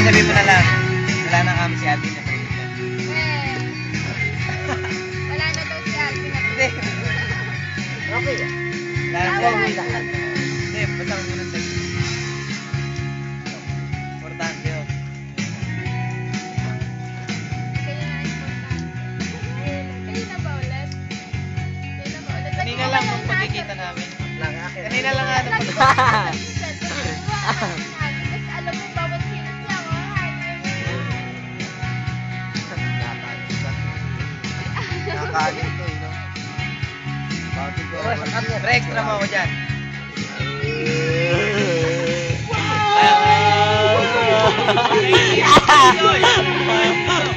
sabi mo na lang. Wala nang kami si Alvin na pwede dyan. Well, wala na daw si Alvin na Hindi. Okay. Wala nang Tama. pwede lahat. Hindi, basta yun ang sex. Importante yun. Kaya na importante. Kanina lang nung pagkikita namin. Kanina lang nga Nakakain to eh, no? Bakit ko? Pre, extra mo ako dyan.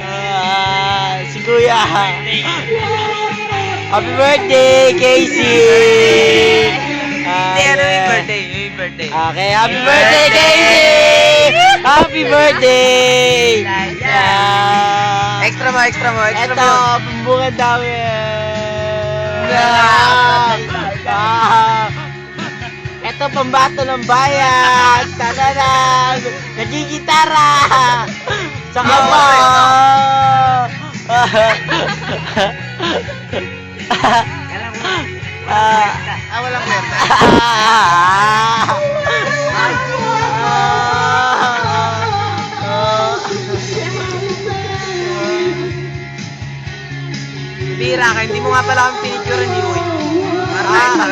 Ah, si Kuya. Happy birthday, Casey! Hindi, ano yung birthday? Yung birthday. Okay, happy birthday, Casey! Happy birthday! Extra mo, extra mo, Ito, mo. pambungan dami. Ah. Ah. Ito, pambato ng bayan. Tananan. Nagigitara. Saka Oh, pa. Ah. Ah, walang kwenta. Bira ka, hindi mo nga pala kami pinicture ni Uy. Ah. sa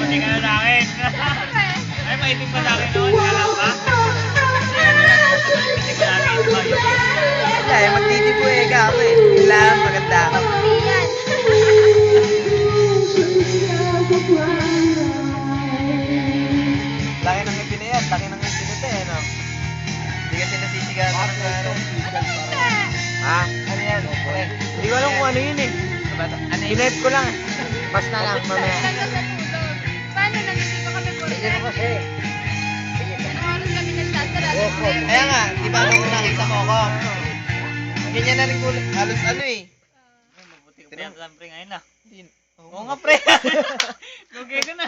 Pati ka na sa akin. Ay, maitim pa sa akin noon. Kala ba? Maitim pa sa akin. Wala eh, magtitipuhe ka ako eh. Kailangan maganda ka. Hindi yan. Laki ng ngipin na yan, laki ng ngipin na eh, no? Hindi kasi nasisigaw ano. Ha? Ano yan? Pre, Hindi ko alam kung ano yun eh. Ano ba ito? Ano yun? Ko lang. Pas na lang, mamaya. Talaga sa tulog. Paano na hindi pa kami Sige na kasi. Anong oras kami nagsasara? Opo. Kaya nga, di ba nung nakita mo ako? Ganyan na rin ko, halos ano eh. Mabuti ka pa yan sa pre ngayon ah. Oo nga pre. Lugay ko na.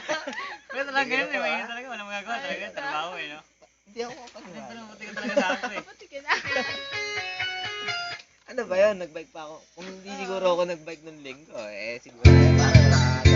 Pero talaga ganun eh. Mahirap talaga. Walang magagawa talaga. Trabaho eh no. Hindi ako kapaniwala. Mabuti ka talaga sa akin pre. Ano ba yun? Nagbike pa ako. Kung hindi siguro ako nagbike nung linggo, eh siguro.